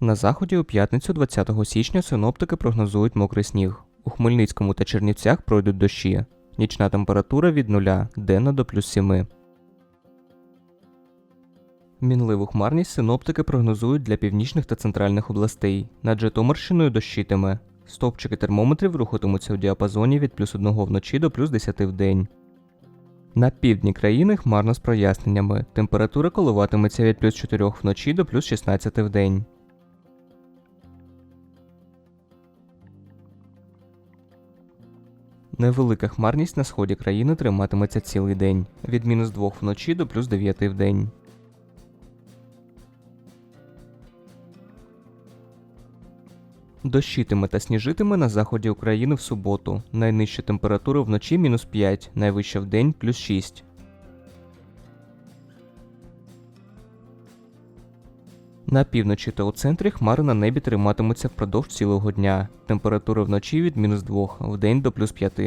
На заході у п'ятницю 20 січня синоптики прогнозують мокрий сніг. У Хмельницькому та Чернівцях пройдуть дощі. Нічна температура від 0, денна до плюс 7. Мінливу хмарність синоптики прогнозують для північних та центральних областей. Над Житомирщиною дощитиме. Стовпчики термометрів рухатимуться у діапазоні від плюс 1 вночі до плюс 10 в день. На півдні країни хмарно з проясненнями. Температура коливатиметься від плюс 4 вночі до плюс 16 в день. Невелика хмарність на сході країни триматиметься цілий день від мінус 2 вночі до плюс 9 в день. Дощитиме та сніжитиме на заході України в суботу. Найнижча температура вночі мінус 5, найвища в день плюс 6. На півночі та у центрі хмари на небі триматимуться впродовж цілого дня. Температура вночі від мінус 2, в день до плюс 5.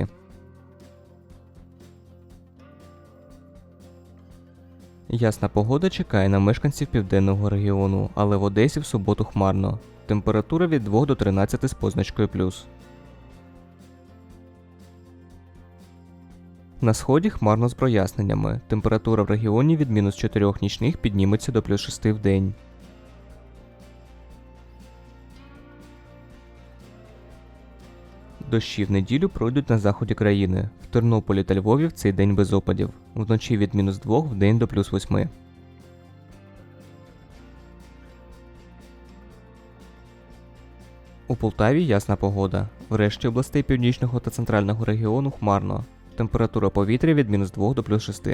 Ясна погода чекає на мешканців південного регіону, але в Одесі в суботу хмарно. Температура від 2 до 13 з позначкою плюс. На сході хмарно з проясненнями. Температура в регіоні від мінус 4 нічних підніметься до плюс 6 в день. Дощі в неділю пройдуть на заході країни. В Тернополі та Львові в цей день без опадів. Вночі від мінус 2 в день до плюс 8. У Полтаві ясна погода. В решті областей північного та центрального регіону хмарно. Температура повітря від мінус 2 до плюс 6.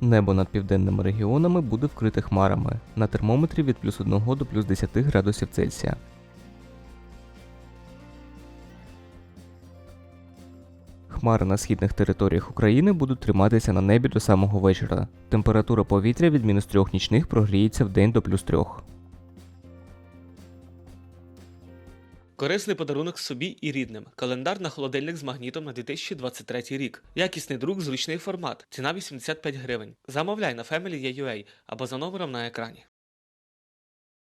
Небо над південними регіонами буде вкрите хмарами. На термометрі від плюс 1 до плюс 10 градусів Цельсія. Хмари на східних територіях України будуть триматися на небі до самого вечора. Температура повітря від мінус 3 нічних прогріється в день до плюс 3. Корисний подарунок собі і рідним. Календар на холодильник з магнітом на 2023 рік. Якісний друк, зручний формат. Ціна 85 гривень. Замовляй на Family.ua або за номером на екрані.